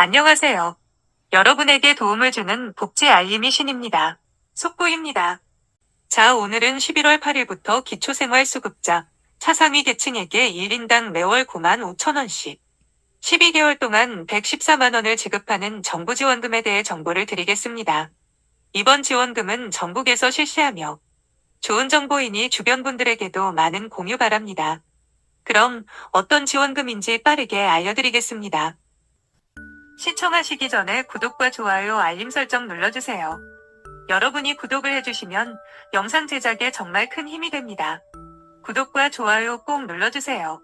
안녕하세요. 여러분에게 도움을 주는 복지 알림이 신입니다. 속보입니다. 자, 오늘은 11월 8일부터 기초생활수급자, 차상위 계층에게 1인당 매월 9만 5천원씩, 12개월 동안 114만원을 지급하는 정부 지원금에 대해 정보를 드리겠습니다. 이번 지원금은 전국에서 실시하며 좋은 정보이니 주변 분들에게도 많은 공유 바랍니다. 그럼 어떤 지원금인지 빠르게 알려드리겠습니다. 시청하시기 전에 구독과 좋아요, 알림 설정 눌러주세요. 여러분이 구독을 해주시면 영상 제작에 정말 큰 힘이 됩니다. 구독과 좋아요 꼭 눌러주세요.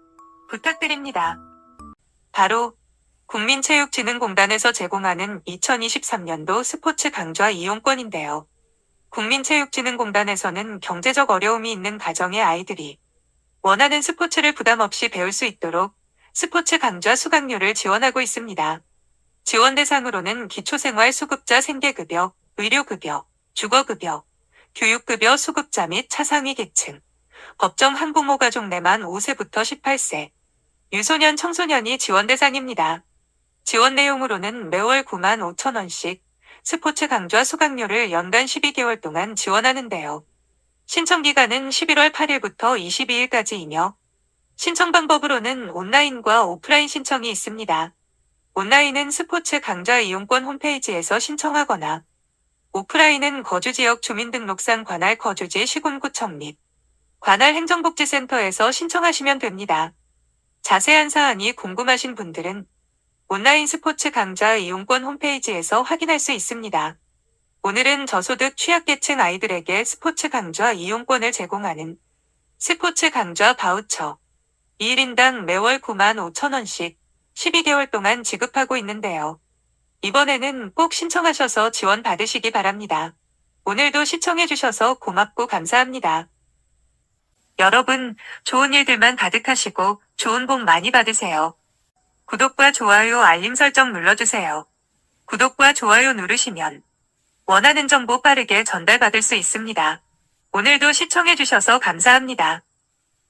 부탁드립니다. 바로 국민체육진흥공단에서 제공하는 2023년도 스포츠 강좌 이용권인데요. 국민체육진흥공단에서는 경제적 어려움이 있는 가정의 아이들이 원하는 스포츠를 부담 없이 배울 수 있도록 스포츠 강좌 수강료를 지원하고 있습니다. 지원 대상으로는 기초생활 수급자 생계급여, 의료급여, 주거급여, 교육급여 수급자 및 차상위 계층, 법정 한부모 가족 내만 5세부터 18세, 유소년 청소년이 지원 대상입니다. 지원 내용으로는 매월 9만 5천원씩 스포츠 강좌 수강료를 연간 12개월 동안 지원하는데요. 신청 기간은 11월 8일부터 22일까지이며 신청 방법으로는 온라인과 오프라인 신청이 있습니다. 온라인은 스포츠 강좌 이용권 홈페이지에서 신청하거나 오프라인은 거주 지역 주민등록상 관할 거주지 시군구청 및 관할 행정복지센터에서 신청하시면 됩니다. 자세한 사항이 궁금하신 분들은 온라인 스포츠 강좌 이용권 홈페이지에서 확인할 수 있습니다. 오늘은 저소득 취약계층 아이들에게 스포츠 강좌 이용권을 제공하는 스포츠 강좌 바우처 1인당 매월 9만 5천원씩 12개월 동안 지급하고 있는데요. 이번에는 꼭 신청하셔서 지원 받으시기 바랍니다. 오늘도 시청해주셔서 고맙고 감사합니다. 여러분, 좋은 일들만 가득하시고 좋은 복 많이 받으세요. 구독과 좋아요, 알림 설정 눌러주세요. 구독과 좋아요 누르시면 원하는 정보 빠르게 전달받을 수 있습니다. 오늘도 시청해주셔서 감사합니다.